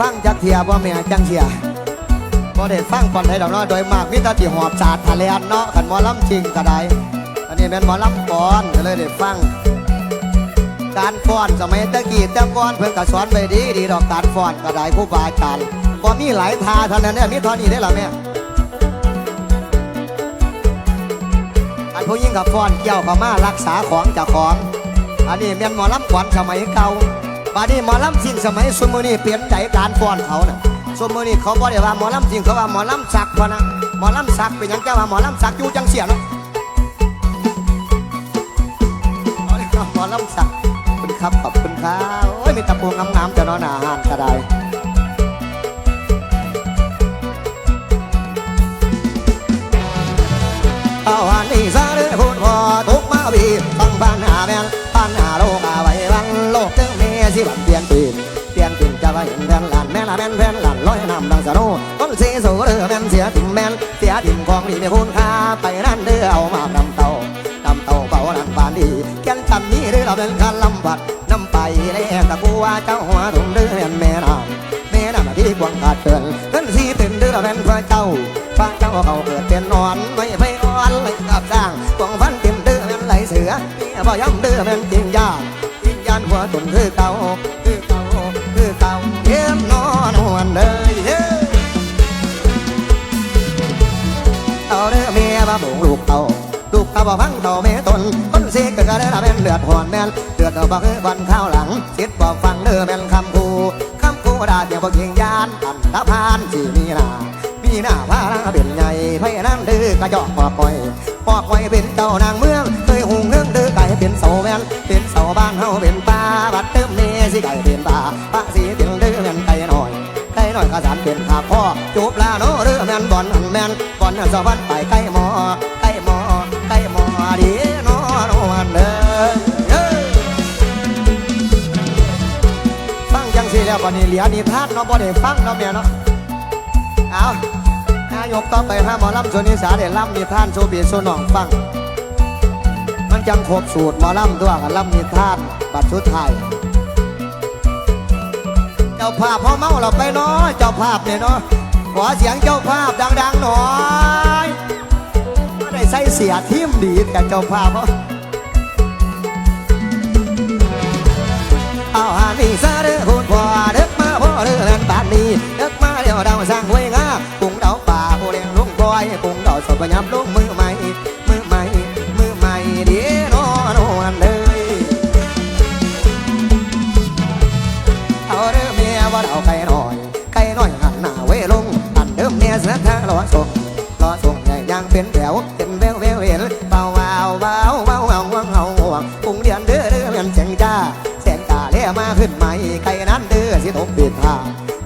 ฟังจักเทียบ่แม่จังเทียบ่ได้ฟังก่อนได้ดอกเนาะโดยมากมีแต่ที่หอบสาดทะเลนเนาะคันหมอลำจริงก็ได้อันนี้แม่นหมอลำก่อนก็เลยได้ฟังการฟ้อนสมัยตะกี้แต่ก่อนเพิ่นก็สอนไปดีดีดอกการฟ้อนก็ได้ครูบาอาจารย์บ่มีหลายทาเท่านั้นเนี่ยมีเท่านี้ได้อล่ะแม่อันผู้หญิงกับฟ้อนเกี่ยวเข้ามารักษาของจ้าของ อันนี้แม่นหมอลำขวัญสมัยเก่า บาดนี้หมอลำจิงสมัยสมือนี่เปลี่ยนใจการฟ้อนเขาน่ะสมือนี่เขาบ่ได้ว่าหมอลำจิงเขาว่าหมอลำสักพอนะหมอลำสักเป็นยังเจ้ว่าหมอลำสักอยู่จังเสียเนาะหมอลำสักคุณครับขอบคุณครับโอ้ยมีตะปูงามๆจะนอนอาหารก็ได้เอาหันนี่ซะเด้อพูดพอทุกมาบีฟังปัญหาน องดีมีคุณค่าไปนั่นเด้อเอามาดำเต่าดำเต่าเบานันปานดีแก่นจำนี้เด้อเราเป็นคันลำบัดน้ำไปเลยตะกูว่าเจ้าหัวถุงเด้อแม่นแม่น้ำแม่น้ำที่กวางขาดเกินเงินสีเป็นเด้อเราเป็นพระเจ้าฟ้าเจ้าเขาเกิดเป็นนอนไม่ไปอ่อนเลยกับสร้างกวางฟันเต็มเดือแม่นไหลเสือเมียบ่ย้ำเดือแม่นจริงยากจริงยานหัวตุนคือเก่าคือเก่า กเต่าบ่ฟังเต่าแม่ตนคนเสกก็ได้ละแม่นเลือดหอนแม่นเลือดเอาบ่คือวันข้าวหลังสิทธิ์บ่ฟังเด้อแม่นคำคูคำคูดาเดียวบ่เกียงยานอันตะพานสิมีหนามีหน้าพาลาเป็นใหญ่ไพนั่นดื้อกระจอกปอกคอยปอกคอยเป็นเจ้านางเมืองเคยหุงเรื่องดื้อไก่เป็นเสาแวนเป็นเสาบ้านเฮาเป็นป่าบัดเติมเนสิไก่เป็นป่าป้าสีเป็นเดื้อแม่นไก่หน่อยไก่หน่อยกระสานเป็นขาพ่อจูบลาโนเรือแม่นบอลหันแม่นบอลหันสะพัดไปไก่หมอไก่หมอไก่ มอดีนอนวันเด้อฟังจังสิแล้ววันนี้เหลียนิทานเนาะบ่ได้ฟังเนาะแม่เนาะเอานายกต่อไปพระหมอลำชนิสาได้ลำนิทานโซบีโซน้องฟัง มันจังครบสูตรหมอลำตัวกับลำนิทานบัดสุดไทยเจ้าภาพพ่อเมาเราไปเนาะเจ้าภาพเนี่ยเนาะขอเสียงเจ้าภาพดัง ๆ หน่อย ใส่เสียทิมดีแต่เจ้าภาพเนาะเอาหานี่ซะ วเป็นแววแววเห็นเบาเบาเบาเบาเบาเบาเบากุ้งเดือนเด้อเด้อเมียนเสียงจ้าแสงตาเลี้ยมาขึ้นใหม่ไก่นั้นเด้อสิตกปีกทา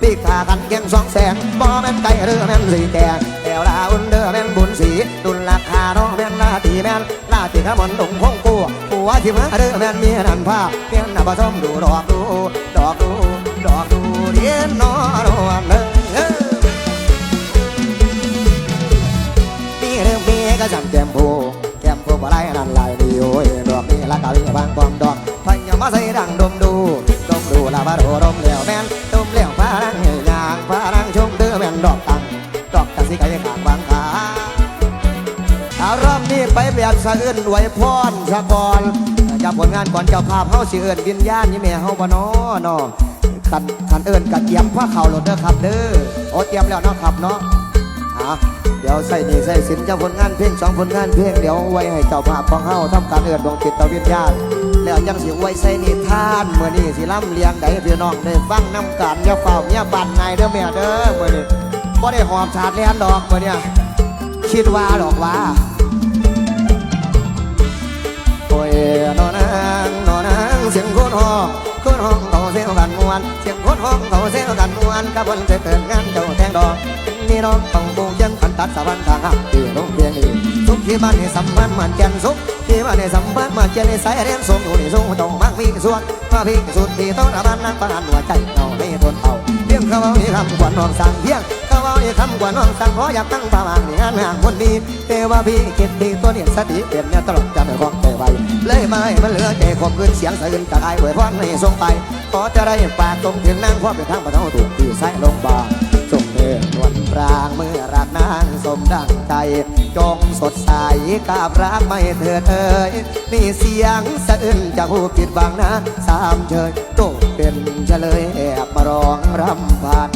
ปีกทากันเกียงสองแสนบ่แม่นไก่เด้อแม่นสีแดงแก้วลาอุ่นเด้อแม่นบุญสีดุลราคาน้องแม่นลาตีแม่นลาตีขมันดงพงกูปัวที่มาเด้อแม่นเมียนันผ้าเมียนน่ะผสมดูดอกดูดอกดูดอกดูเดียนนอนวันเด้อ จำแก้มผู้แก้มผู้บ่ได้นั่นลายดีโอ้ยดอกนี้ละกะวิ่งบางปอมดอกพยามาใส่ดังดมดูดมดูลาบาโดดมเหลวแม่นดมเหลวพารังเหยางพารังชมเดือแม่นดอกตังดอกกะสิไก่ขางบางขาอารอบนี้ไปแบบสะอื้นไหวพรสะกอนจากผลงานก่อนเจ้าภาพเฮาสิเอิ้นวิญญาณนี่แม่เฮาบ่น้อน้อคันคันเอิ้นกะเตรียมผ้าขาวโหลดเด้อครับเด้อโอ้เตรียมแล้วเนาะครับเนาะ เดี๋ยวใส่นี่ใส่สินเจ้าผลงานเพลงสองผลงานเพลงเดี๋ยวไว้ให้เจ้าภาพของเฮาทำการเอิ้นดวงจิตวิญญาณแล้วจังสิไว้ใส่นิทานเมื่อนี้สิล่ำเลียงได้พี่น้องได้ฟังน้ำกันอย่าเฝ้าเนี่ยบันไงเด้อแม่เด้อเมื่อนี้บ่ได้หอมชาดเลียนดอกเมื่อนี้คิดว่าดอกว่าโอ้ยนอนนางนอนนางเสียงคนห้องคนห้องเขาเสียงกันมวนเสียงคนห้องเขาเสียงกันมวนกับวันจะเกิดงานเจ้าแทงดอกนี่น้อง ต้องปูยันพันตัดสวรรค์ทางหักที่โรงเรียนนี้ทุกที่บ้านให้สัมพันธ์มันแก่นสุขที่มาในสัมผัสมาเจริญสายเรียนสูงอยู่ในสูงต้องมักมีส่วนมาพิสุดที่ต้องระบานนั่งประหารหัวใจเราไม่ทนเอาเพียงเขาเอาอีคำกวนน้องสั่งเพียงเขาเอาอีคำกวนน้องสั่งเพราะอยากตั้งประมาณงานงานคนนี้แต่ว่าพี่คิดดีตัวเนี่ยสติเปลี่ยนเนี่ยตลอดจะไม่ของใจไวเลยไม่มันเหลือใจขมขืนเสียงสะอื้นจากไอ้เผยพรในทรงไปขอจะได้ฝากตรงถึงนางความเป็นทางประเทาถูกที่ใส่ลงบ่า นนวลปรางเมื่อรักนางสมดังใจ จงสดใสกาบรักไม่เถิดเอ่ยนี่เสียงสะอื้นจากผู้ผิดหวังนะ สามเชยโตเป็นเฉลยแอบมาร้องรำพัน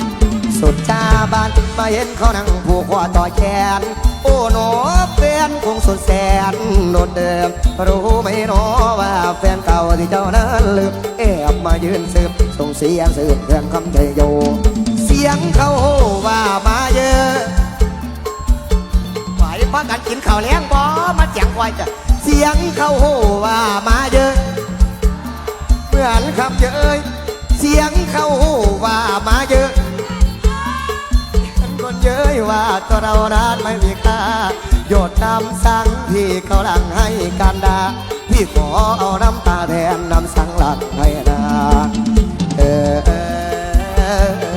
สุดชาบานมาเห็นเขานั่งผูกคอต่อแขนโอ้หนอแฟนคงสุดแสนโดดเดิม รู้ไหมหนอว่าแฟนเก่าที่เจ้านั้นลืมแอบมายืนสืบส่งเสียงสืบเรื่องคำใจโย สียงเขาว่ามาเยอะไหวพักกันกินข้าวเลี้ยงบ่มาเจียงไว้จ้ะเสียงเขาว่ามาเยอะ เหมือนคำเยอะเสียงเขาว่ามาเยอะคนเย้ยว่าตัวเรานั้นไม่มีค่าโยดน้ำสังที่เขาหลังให้กันดาพี่ขอเอาน้ำตาแทนน้ำสังหลังให้นาเออ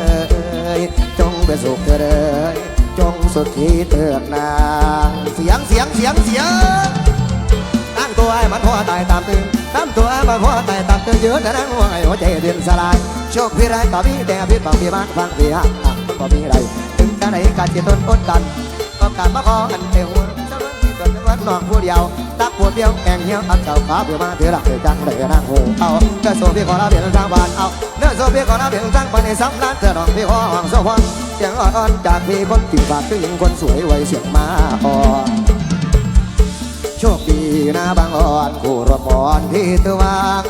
จงสุขเถิดเอยจงสุดที่เถิดนาเสียงเสียงเสียงเสียงตั้งตัวให้มันหัวตายตามตื่นตั้งตัวให้มันหัวตายตามตื่นยืนแต่นั่งหัวไอ้หัวใจเดือนสลายโชคพี่ไรายก็มีแต่พิษบางพี่บ้านฟังพี่ฮักหักมันก็มีไรถึงจะไหนการจะทนอดกันก็การมาขอกันเดียวเจ้าเรื่องที่เกิดในวันนอนผู้เดียวตักปวดเดียวแข่งเหี้ยวอับเจ้าขาเพื่อมาเถือหลักเถือจังเลยนั่งหูเอาเนื้อโซพี่ขอรับเปลี่ยนทางบ้านเอาเนื้อโซพี่ขอรับเปลี่ยนทางบ้านในซ้ำร้านเธอน้องพี่ขอห้องโซฟอน เสียงอ่อนๆจากพี่คนที่ฝากคือหญิงคนสวยไว้เสียงมาอ่อนโชคดีนะบางอ่อนคู่รบอ่อนที่ตัววาง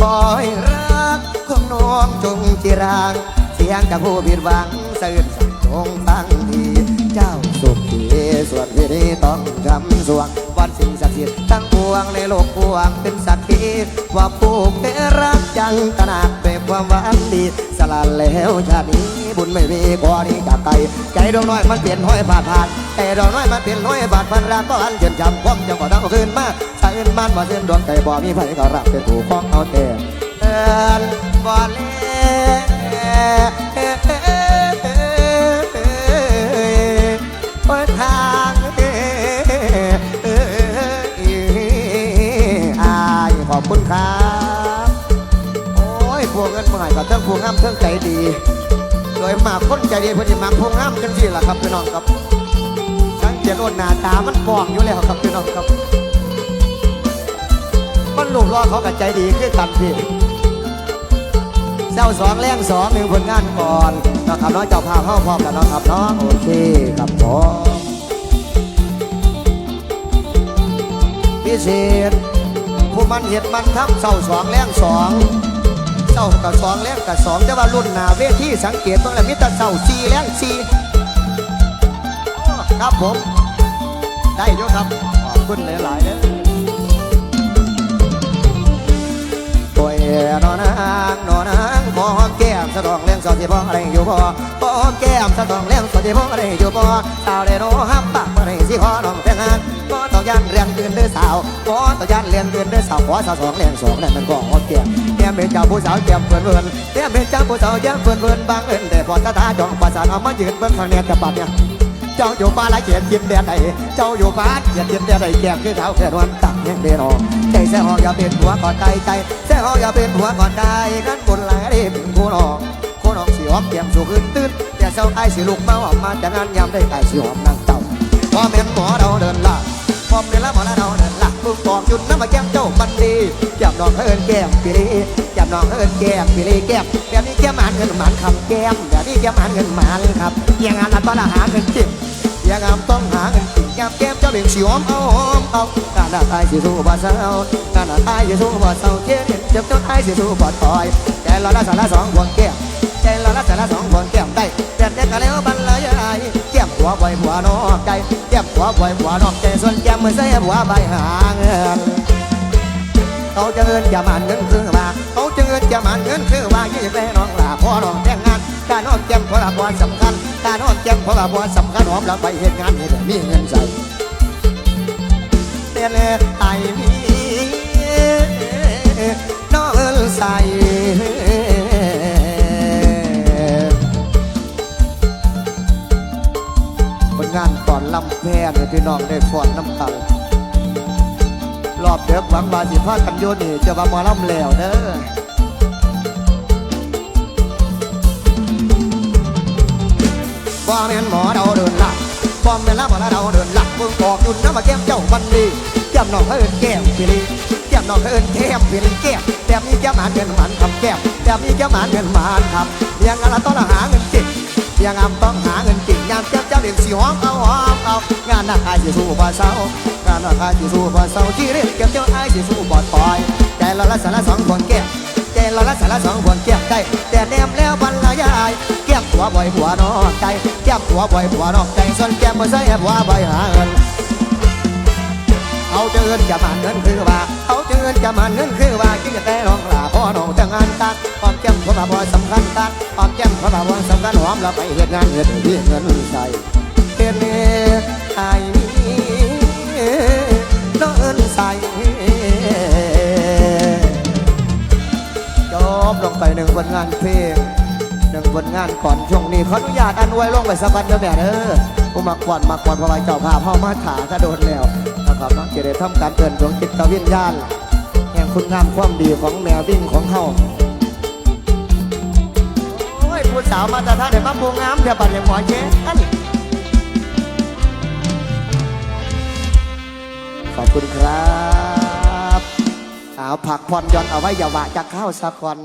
คอยรักของน้องจงจีราง เสียงจากผู้ผิดหวังสื่นสั่งจงฟังที สวนพี่นี้ต้องจำสวงวันสิ่งศักดิ์สิทธิ์ทั้งปวงในโลกปวงเป็นสักขีว่าผู้เป็นรักจังตระหนักเป็นความหวังดี สลานแล้วชาตินี้บุญไม่มีกว่านี้จากไกลใจดวงน้อยมันเปลี่ยนห้อยผ่านผ่านใจดวงน้อยมันเปลี่ยนห้อยผ่านผ่านรักก็อันเชื่อมจำความจำก็ต้องคืนมาสายอื่นบ้านบ่เส้นดวงใจบ่มีไผก็รักเป็นผู้ของเอาแต่เอินบ่เล่ เงินเมื่อกับเทิงพวกงามเทิงใจดี โดยมากคนใจดีเพื่อนจะมักพวกงามกันสิล่ะครับพี่น้องครับสังเกตว่าหน้าตามันฟองอยู่แล้วครับพี่น้องครับ มันหลุมรอเขากับใจดีคือกันพี่เจ้าสองแรงสองหนึ่งผลงานก่อนนะครับน้องเจ้าพาเข้าพร้อมกันเนะครับน้องโอเคครับผมพิเศษผู้มันเห็ดมันทำเศร้าสองแรงสอง เศร้ากับสองแรงกับสองแต่ว่ารุ่นหนาเวทีสังเกตตรงแล้วมิตรเศร้าสี่แรงสี่ครับผม ได้ด้วยครับ ขอบคุณหลายๆเด้อโอ้ยนอนนางนอนนางขอหอมแก้มสะดองเลี้ยงสอดที่พ่ออะไรอยู่พ่อ มแก้มสะดองแรงสอดที่พ่ออะไรอยู่พ่สาวได้โนห้ามปากอะไรสิขอน้องแต่งงานขอต้องยันเรียนเดือนเด้อสาวขอต้องยันเรียนเดือนเด้อสาวขอสาวสองแรงสองนั่นมันก็หอมแก้มแก้มเป็นเจ้าผู้สาวแก้มเพื่อนเพื่อนแก้มเป็นเจ้าผู้สาวแก้มเพื่อนเพื่อนบางเอิญแต่พอตาตาจองประสานเอามายืนเบิ้งข้างแนนกับปัดเนี่ยเจ้าอยู่บ้านละเขียนจินแดนใดเจ้าอยู่บ้านเขียนจินแดนใดแก้มคือเท้าแค่นวันตักแห้งเดนอใจแซ่หองอย่าเป็นหัวก่อนใจใจแซ่หองอย่าเป็นหัวก่อนใจกันบนหลได้เป็นผู้นองผู้นอ งสีหอมแก้มสู่ขึ้นตื้นแต่เจ้าไอ้สิลูกเมาออกมาจากงานยามได้ไอ้สิหอมนางเจ้าพอแม่นหมอเราเดินละพอเดินละหมอละเราเดินละมึงบอกจุดน้ำมาแก้มเจ้ามันดีแก้มน้องเอิญแก้มปีรีแก้มน้องเอิญแก้มปีรีแก้มแบบนี้แก้มหานเงินหมันคำแก้มแบบนี้แก้มหานเงินหมันครับอย่างงานละตอนหาเงินจิบอย่างงามต้องหาเงินติดยามแก้มเจ้าเบ่งสิหอมเอาหอมเอาการหน้าตายสิสู้บ่เศร้าการหน้าตายสิสู้บ่เศร้าเจ็บเจ็บเจ้าตายสิสู้บ่ถอยใจเราละสาระสองพวงแก้ม ใจเราละสาระสองพวงแก้มได้แต่เด็กก็แล้วบันเลยไอ้แก้มหัวบ่อยหัวนอกใจแก้มหัวบ่อยหัวนอกใจส่วนแก้มมือใส่หัวใบหาเงินเขาจะเงินจะมันเงินคือว่าเขาจะเงินจะมันเงินคือว่ายี่แม่น้องลาพ่อน้องแต่งงานการนองแก้มเพราะว่าสำคัญการนองแก้มเพราะว่าสำคัญหอมแล้วไปเหตุงานนี่แหละมีเงินใส่เต้นเลยไอ้มี ได้ฟอนน้ำตขารอบเด็กหวังบาสิพากันโยนี่จะมามาล่ำแล้วเด้อบ่แม่นหมอเดาเดินลักบ่แม่นละบ่ละเดาเดินลักมึงออกยุ่นน้ำมาแก้มเจ้ามันดีแก้มน้องเอิญแก้มพิลีแก้มน้องเอิญแก้มพิลีแก้มแต่มีแก้มหานเป็นหมานคำแก้มแต่มีแก้มหานเป็นหมานคำเลี้ยงอะไรต้องหาเงินกิตเลี้ยงอำต้องหาเงินกิต ยามแก้มเจ้าเด็กสีหอมเอาหอมเอางานหนักอายสิสู้บ่เศร้างานหนักอายสิสู้บ่เศร้าที่เรียนเก็บเจ้าอายสิสู้บ่ปล่อยใจเราละสาระสองบนแก้วใจเราละสาระสองบนแก้มใจแต่แนมแล้วบรรยายแก้วหัวบ่อยหัวนอกใจแก้วหัวบ่อยหัวนอกใจส่วนแก้มบ่ใส่หัวบ่อยหาเงิน เขาเจริญจะมันเงินคือว่า เขาเจริญจะมันเงินคือว่ากินแต่รองลาพ่อน้องจะงานตัดหอมแก้มเขาบ่สำคัญตัดหอมแก้มเขาบ่สำคัญหอมเราไปเฮ็ดงานเฮ็ดที่เงินใส่เฮ็ดเฮ็ดไอ้น้องเอินใส่จบลงไปหนึ่งผลงานเพลงหนึ่งผลงานก่อนช่วงนี้ขออนุญาตอันไว้ลงไปสักวันเด้อแม่เด้อผู้มักก่อนมักก่อนเพราะว่าเจ้าภาพเข้ามาถาก็โดนแล้ว ครับน้องจะได้ทำการเตือนดวงจิตวิญญาณแห่งคุณงามความดีของแนววิ่งของเฮาโอ้ยผู้สาวมาแต่ท่าเดี๋ยวมาปูงามเดี๋ยวปัดเดี๋ยวหมอเช็อันขอบคุณครับ เอาผักผ่อนยอนเอาไว้อย่าว่าจะเข้าสักคน